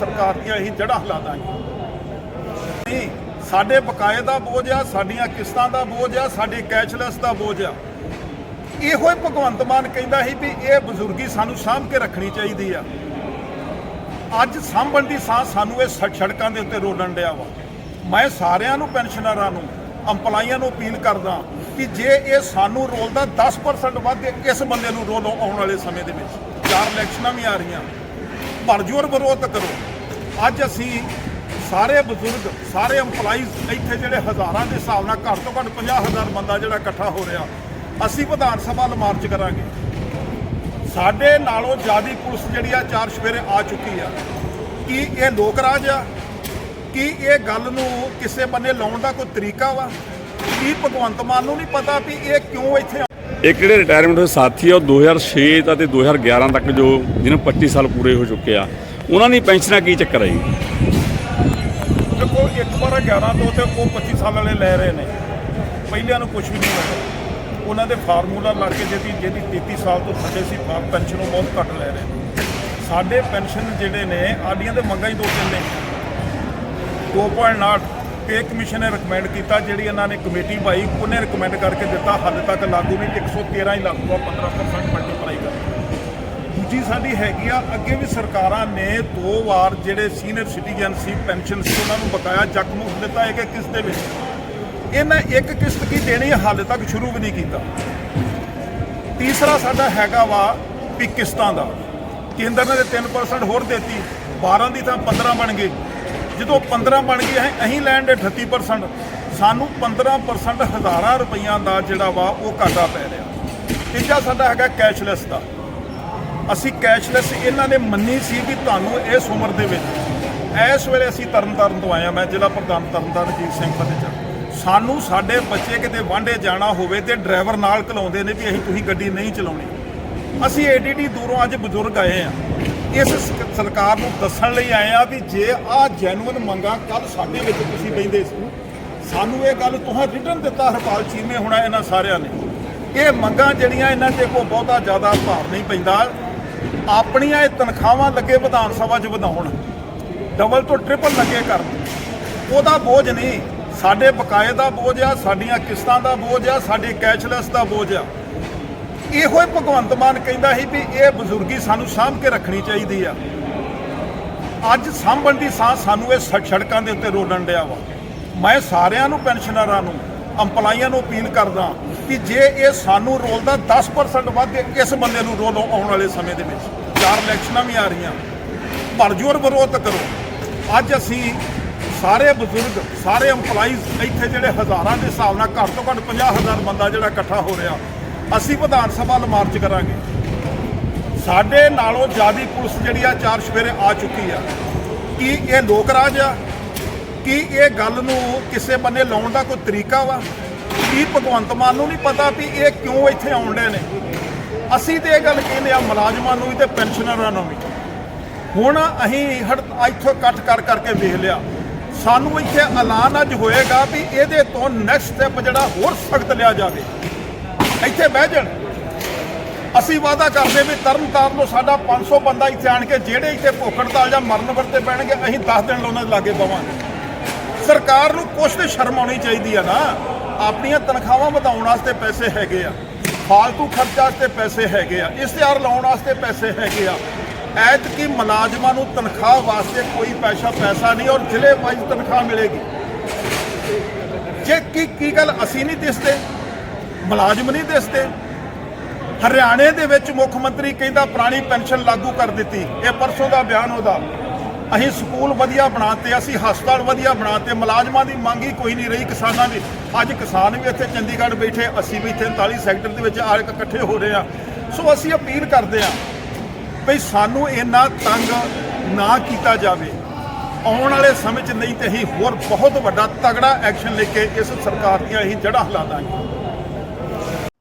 ਸਰਕਾਰ ਦੀਆਂ ਅਸੀਂ ਜੜ੍ਹਾਂ ਹਿਲਾ ਦਾਂਗੇ ਸਾਡੇ ਬਕਾਏ ਦਾ ਬੋਝ ਆ, ਸਾਡੀਆਂ ਕਿਸ਼ਤਾਂ ਦਾ ਬੋਝ ਆ, ਸਾਡੇ ਕੈਸ਼ਲੈਸ ਦਾ ਬੋਝ ਆ। ਇਹੋ ਹੀ ਭਗਵੰਤ ਮਾਨ ਕਹਿੰਦਾ ਸੀ ਵੀ ਇਹ ਬਜ਼ੁਰਗੀ ਸਾਨੂੰ ਸਾਂਭ ਕੇ ਰੱਖਣੀ ਚਾਹੀਦੀ ਆ। ਅੱਜ ਸਾਂਭਣ ਦੀ ਸਾਂ ਸਾਨੂੰ ਇਹ ਸੜ- ਸੜਕਾਂ ਦੇ ਉੱਤੇ ਰੋਲਣ ਡਿਆ ਵਾ। ਮੈਂ ਸਾਰਿਆਂ ਨੂੰ, ਪੈਨਸ਼ਨਰਾਂ ਨੂੰ, ਅੰਪਲਾਈਆਂ ਨੂੰ ਅਪੀਲ ਕਰਦਾ ਕਿ ਜੇ ਇਹ ਸਾਨੂੰ ਰੋਲਦਾ 10% ਵੱਧ ਇਸ ਬੰਦੇ ਨੂੰ ਰੋਲੋ ਆਉਣ ਵਾਲੇ ਸਮੇਂ ਦੇ ਵਿੱਚ। ਚਾਰ ਇਲੈਕਸ਼ਨਾਂ ਵੀ ਆ ਰਹੀਆਂ। ਭਰਜੋਰ ਵਿਰੋਧ ਕਰੋ। ਅੱਜ ਅਸੀਂ ਸਾਰੇ ਬਜ਼ੁਰਗ, ਸਾਰੇ EMPLOYEES ਇੱਥੇ ਜਿਹੜੇ ਹਜ਼ਾਰਾਂ ਦੇ ਹਿਸਾਬ ਨਾਲ ਘੱਟ ਤੋਂ ਘੱਟ 50000 ਬੰਦਾ ਜਿਹੜਾ ਇਕੱਠਾ ਹੋ ਰਿਹਾ, ਅਸੀਂ ਵਿਧਾਨ ਸਭਾ ਮਾਰਚ ਕਰਾਂਗੇ। ਸਾਡੇ ਨਾਲੋਂ ਜ਼ਿਆਦੀ ਪੁਲਿਸ ਜਿਹੜੀ ਆ ਚਾਰ ਸਵੇਰੇ ਆ ਚੁੱਕੀ ਆ। ਕੀ ਇਹ ਲੋਕ ਰਾਜ ਆ? ਕੀ ਇਹ ਗੱਲ ਨੂੰ ਕਿਸੇ ਬੰਨੇ ਲਾਉਣ ਦਾ ਕੋਈ ਤਰੀਕਾ ਵਾ? ਕੀ ਭਗਵੰਤ ਮਾਨ ਨੂੰ ਨਹੀਂ ਪਤਾ ਵੀ ਇਹ ਕਿਉਂ ਇੱਥੇ ਇੱਕ ਜਿਹੜੇ ਰਿਟਾਇਰਮੈਂਟ ਹੋਏ ਸਾਥੀ ਆ? ਉਹ 2006 ਦਾ ਤੇ 2011 ਤੱਕ ਜੋ ਜਿਹਨਾਂ 25 ਸਾਲ ਪੂਰੇ ਹੋ ਚੁੱਕੇ ਆ, ਉਹਨਾਂ ਦੀ ਪੈਨਸ਼ਨਾਂ ਕੀ ਚੱਕਰ ਹੈ ਜੀ? ਦੇਖੋ, ਇੱਕ ਵਾਰ 11 ਤੋਂ ਤੇ ਉਹ 25 ਸਾਲ ਵਾਲੇ ਲੈ ਰਹੇ ਨੇ। ਪਹਿਲਿਆਂ ਨੂੰ ਕੁਝ ਵੀ ਨਹੀਂ ਮਿਲਿਆ ਉਹਨਾਂ ਦੇ ਫਾਰਮੂਲਾ ਲਾ ਕੇ ਜਿਹਦੀ ਜਿਹਦੀ 33 ਸਾਲ ਤੋਂ ਥੱਲੇ ਸੀ ਫਾਰਮ ਪੈਨਸ਼ਨ ਉਹ ਬਹੁਤ ਘੱਟ ਲੈ ਰਹੇ ਨੇ। ਸਾਡੇ ਪੈਨਸ਼ਨ ਜਿਹੜੇ ਨੇ ਆਡੀਆਂ ਦੇ ਮੰਗਾਂ ਹੀ ਦੋ ਤਿੰਨ ਨੇ। 2.9 ਪੇ ਕਮਿਸ਼ਨ ਨੇ ਰეკਮੈਂਡ ਕੀਤਾ, ਜਿਹੜੀ ਇਹਨਾਂ ਨੇ ਕਮੇਟੀ ਪਾਈ, ਉਹਨੇ ਰეკਮੈਂਡ ਕਰਕੇ ਦਿੱਤਾ, ਹਾਲੇ ਤੱਕ ਲਾਗੂ ਨਹੀਂ 113 ਹੀ ਲਾਗੂ ਆ 15% ਮਲਟੀਪਲਾਈ ਕਰ ਦੂਜੀ ਸਾਡੀ ਹੈਗੀ ਆ, ਅੱਗੇ ਵੀ ਸਰਕਾਰਾਂ ਨੇ ਦੋ ਵਾਰ ਜਿਹੜੇ ਸੀਨੀਅਰ ਸਿਟੀਜ਼ਨ ਸੀ ਪੈਨਸ਼ਨ ਸੀ, ਉਹਨਾਂ ਨੂੰ ਬਕਾਇਆ ਚੱਕ ਮੁਫਤ ਦਿੱਤਾ ਹੈ ਕਿ ਕਿਸ ਦੇ ਵਿੱਚ। ਇਹਨਾਂ ਇੱਕ ਕਿਸ਼ਤ ਕੀ ਦੇਣੀ ਹਾਲੇ ਤੱਕ ਸ਼ੁਰੂ ਵੀ ਨਹੀਂ ਕੀਤਾ। ਤੀਸਰਾ ਸਾਡਾ ਹੈਗਾ ਵਾ ਵੀ ਕਿਸ਼ਤਾਂ ਦਾ। ਕੇਂਦਰ ਨੇ 3% ਹੋਰ ਦਿੱਤੀ 12 ਦੀ ਤਾਂ 15 ਬਣ ਗਈ। ਜਦੋਂ 15 ਬਣ ਗਈ, ਅਸੀਂ- ਅਸੀਂ ਲੈਣ ਦੇ 38% ਸਾਨੂੰ 15% ਹਜ਼ਾਰਾਂ ਰੁਪਈਆਂ ਦਾ ਜਿਹੜਾ ਵਾ, ਉਹ ਘਾਟਾ ਪੈ ਰਿਹਾ। ਤੀਜਾ ਸਾਡਾ ਹੈਗਾ ਕੈਸ਼ਲੈਸ ਦਾ। ਅਸੀਂ ਕੈਸ਼ਲੈਸ ਇਹਨਾਂ ਨੇ ਮੰਨੀ ਸੀ ਵੀ ਤੁਹਾਨੂੰ ਇਸ ਉਮਰ ਦੇ ਵਿੱਚ, ਇਸ ਵੇਲੇ ਅਸੀਂ ਤਰਨਤਾਰਨ ਤੋਂ ਆਏ ਹਾਂ। ਮੈਂ ਜ਼ਿਲ੍ਹਾ ਪ੍ਰਧਾਨ ਤਰਨਤਾਰਨ ਜੀਤ ਸਿੰਘ ਫਤਿਹਚਾ ਸਾਨੂੰ ਸਾਡੇ ਬੱਚੇ ਕਿਤੇ ਵਾਂਡੇ ਜਾਣਾ ਹੋਵੇ ਤੇ ਡਰਾਈਵਰ ਨਾਲ ਘਲਾਉਂਦੇ ਨੇ ਵੀ ਅਸੀਂ ਤੁਸੀਂ ਗੱਡੀ ਨਹੀਂ ਚਲਾਉਣੀ। ਅਸੀਂ ਏਡੀਡੀ ਦੂਰੋਂ ਅੱਜ ਬਜ਼ੁਰਗ ਆਏ ਆ ਇਸ ਸਰਕਾਰ ਨੂੰ ਦੱਸਣ ਲਈ ਆਏ ਆ ਵੀ ਜੇ ਆ ਜੈਨੂਇਨ ਮੰਗਾ ਕੱਲ ਸਾਡੇ ਵਿੱਚ ਤੁਸੀਂ ਬੈਂਦੇ ਸੀ, ਸਾਨੂੰ ਇਹ ਗੱਲ ਤੁਹਾਂ ਰਿਟਰਨ ਦਿੱਤਾ ਹਰਪਾਲ ਚੀਮੇ ਹੋਣਾ ਇਹਨਾਂ ਸਾਰਿਆਂ ਨੇ। ਇਹ ਮੰਗਾਂ ਜਿਹੜੀਆਂ ਇਹਨਾਂ ਤੇ ਕੋਈ ਬਹੁਤਾ ਜ਼ਿਆਦਾ ਭਾਰ ਨਹੀਂ ਪੈਂਦਾ। ਆਪਣੀਆਂ ਇਹ ਤਨਖਾਹਾਂ ਲੱਗੇ ਵਿਧਾਨ ਸਭਾ 'ਚ ਵਧਾਉਣ। ਡਬਲ ਤੋਂ ਟ੍ਰਿਪਲ ਲੱਗੇ ਕਰਨ। ਉਹਦਾ ਬੋਝ ਨਹੀਂ। ਸਾਡੇ ਬਕਾਏ ਦਾ ਬੋਝ ਆ, ਸਾਡੀਆਂ ਕਿਸ਼ਤਾਂ ਦਾ ਬੋਝ ਆ, ਸਾਡੇ ਕੈਸ਼ਲੈਸ ਦਾ ਬੋਝ ਆ। ਇਹੋ ਹੀ ਭਗਵੰਤ ਮਾਨ ਕਹਿੰਦਾ ਸੀ ਵੀ ਇਹ ਬਜ਼ੁਰਗੀ ਸਾਨੂੰ ਸਾਂਭ ਕੇ ਰੱਖਣੀ ਚਾਹੀਦੀ ਆ। ਅੱਜ ਸਾਂਭਣ ਦੀ ਸਾਂ ਸਾਨੂੰ ਇਹ ਸੜ- ਸੜਕਾਂ ਦੇ ਉੱਤੇ ਰੋਲਣ ਡਿਆ ਵਾ। ਮੈਂ ਸਾਰਿਆਂ ਨੂੰ ਪੈਨਸ਼ਨਰਾਂ ਨੂੰ ਅੰਪਲਾਈਆਂ ਨੂੰ ਅਪੀਲ ਕਰਦਾ ਕਿ ਜੇ ਇਹ ਸਾਨੂੰ ਰੋਲਦਾ 10% ਵੱਧ ਇਸ ਬੰਦੇ ਨੂੰ ਰੋਲੋ ਆਉਣ ਵਾਲੇ ਸਮੇਂ ਦੇ ਵਿੱਚ। ਚਾਰ ਇਲੈਕਸ਼ਨਾਂ ਵੀ ਆ ਰਹੀਆਂ। ਭਰਜੋਰ ਵਿਰੋਧ ਕਰੋ। ਅੱਜ ਅਸੀਂ ਸਾਰੇ ਬਜ਼ੁਰਗ, ਸਾਰੇ EMPLOYEES ਇੱਥੇ ਜਿਹੜੇ ਹਜ਼ਾਰਾਂ ਦੇ ਹਿਸਾਬ ਨਾਲ ਘੱਟ ਤੋਂ ਘੱਟ 50000 ਬੰਦਾ ਜਿਹੜਾ ਇਕੱਠਾ ਹੋ ਰਿਹਾ। ਅਸੀਂ ਵਿਧਾਨ ਸਭਾ ਵੱਲ ਮਾਰਚ ਕਰਾਂਗੇ। ਸਾਡੇ ਨਾਲੋਂ ਜ਼ਿਆਦੀ ਪੁਲਿਸ ਜਿਹੜੀ ਆ ਚਾਰ ਸਵੇਰੇ ਆ ਚੁੱਕੀ ਆ। ਕੀ ਇਹ ਲੋਕ ਰਾਜ ਆ? ਕੀ ਇਹ ਗੱਲ ਨੂੰ ਕਿਸੇ ਬੰਨੇ ਲਾਉਣ ਦਾ ਕੋਈ ਤਰੀਕਾ ਵਾ? ਕੀ ਭਗਵੰਤ ਮਾਨ ਨੂੰ ਨਹੀਂ ਪਤਾ ਵੀ ਇਹ ਕਿਉਂ ਇੱਥੇ ਆਉਂਦੇ ਨੇ? ਅਸੀਂ ਤੇ ਇਹ ਗੱਲ ਕਹਿੰਦੇ ਆ, ਮੁਲਾਜ਼ਮਾਂ ਨੂੰ ਵੀ ਤੇ ਪੈਨਸ਼ਨਰਾਂ ਨੂੰ ਵੀ। ਹੁਣ ਅਸੀਂ ਹੜ ਇੱਥੋਂ ਇਕੱਠ ਕਰ ਕਰਕੇ ਵੇਖ ਲਿਆ। ਸਾਨੂੰ ਇੱਥੇ ਐਲਾਨ ਅੱਜ ਹੋਏਗਾ ਵੀ ਇਹਦੇ ਤੋਂ ਨੈਕਸਟ ਸਟੈਪ ਜਿਹੜਾ ਹੋਰ ਸਖਤ ਲਿਆ ਜਾਵੇ। ਇੱਥੇ ਬਹਿ ਜਾਣ। ਅਸੀਂ ਵਾਅਦਾ ਕਰਦੇ ਵੀ ਤਰਨ ਤਾਰਨ ਨੂੰ ਸਾਡਾ 500 ਬੰਦਾ ਇੱਥੇ ਆਣ ਕੇ ਜਿਹੜੇ ਇੱਥੇ ਭੁੱਖ ਹੜਤਾਲ ਜਾਂ ਮਰਨ ਵਰਤੇ ਪੈਣਗੇ ਅਸੀਂ 10 ਦਿਨ ਉਹਨਾਂ ਦੇ ਲਾਗੇ ਪਵਾਂਗੇ। ਸਰਕਾਰ ਨੂੰ ਕੁਛ ਤੇ ਸ਼ਰਮ ਆਉਣੀ ਚਾਹੀਦੀ ਆ ਨਾ। ਆਪਣੀਆਂ ਤਨਖਾਹਾਂ ਵਧਾਉਣ ਵਾਸਤੇ ਪੈਸੇ ਹੈਗੇ ਆ। ਫਾਲਤੂ ਖਰਚਾ ਵਾਸਤੇ ਪੈਸੇ ਹੈਗੇ ਆ। ਇਸ਼ਤਿਹਾਰ ਲਾਉਣ ਵਾਸਤੇ ਪੈਸੇ ਹੈਗੇ ਆ। ਐਤਕੀ ਮੁਲਾਜ਼ਮਾਂ ਨੂੰ ਤਨਖਾਹ ਵਾਸਤੇ ਕੋਈ ਪੈਸਾ ਪੈਸਾ ਨਹੀਂ ਔਰ ਜ਼ਿਲ੍ਹੇ ਵਾਈਜ਼ ਤਨਖਾਹ ਮਿਲੇਗੀ। ਜੇ ਕੀ ਕੀ ਗੱਲ ਅਸੀਂ ਨਹੀਂ ਦਿਸਦੇ? ਮੁਲਾਜ਼ਮ ਨਹੀਂ ਦਿਸਦੇ। ਹਰਿਆਣੇ ਦੇ ਵਿੱਚ ਮੁੱਖ ਮੰਤਰੀ ਕਹਿੰਦਾ ਪੁਰਾਣੀ ਪੈਨਸ਼ਨ ਲਾਗੂ ਕਰ ਦਿੱਤੀ। ਇਹ ਪਰਸੋਂ ਦਾ ਬਿਆਨ ਉਹਦਾ। ਅਸੀਂ ਸਕੂਲ ਵਧੀਆ ਬਣਾਤੇ, ਅਸੀਂ ਹਸਪਤਾਲ ਵਧੀਆ ਬਣਾਤੇ, ਮੁਲਾਜ਼ਮਾਂ ਦੀ ਮੰਗ ਹੀ ਕੋਈ ਨਹੀਂ ਰਹੀ ਕਿਸਾਨਾਂ ਦੀ। ਅੱਜ ਕਿਸਾਨ ਵੀ ਇੱਥੇ ਚੰਡੀਗੜ੍ਹ ਬੈਠੇ, ਅਸੀਂ ਵੀ ਇੱਥੇ 39 ਸੈਕਟਰ ਦੇ ਵਿੱਚ ਆ ਕੇ ਇਕੱਠੇ ਹੋ ਰਹੇ ਆ ਸੋ ਅਸੀਂ ਅਪੀਲ ਕਰਦੇ ਆ ਵੀ ਸਾਨੂੰ ਇੰਨਾ ਤੰਗ ਨਾ ਕੀਤਾ ਜਾਵੇ। ਆਉਣ ਵਾਲੇ ਸਮੇਂ 'ਚ ਨਹੀਂ ਤੇ ਅਸੀਂ ਹੋਰ ਬਹੁਤ ਵੱਡਾ ਤਗੜਾ ਐਕਸ਼ਨ ਲੈ ਕੇ ਇਸ ਸਰਕਾਰ ਦੀਆਂ ਅਸੀਂ ਜੜ੍ਹਾਂ ਹਿਲਾ ਦਾਂਗੇ।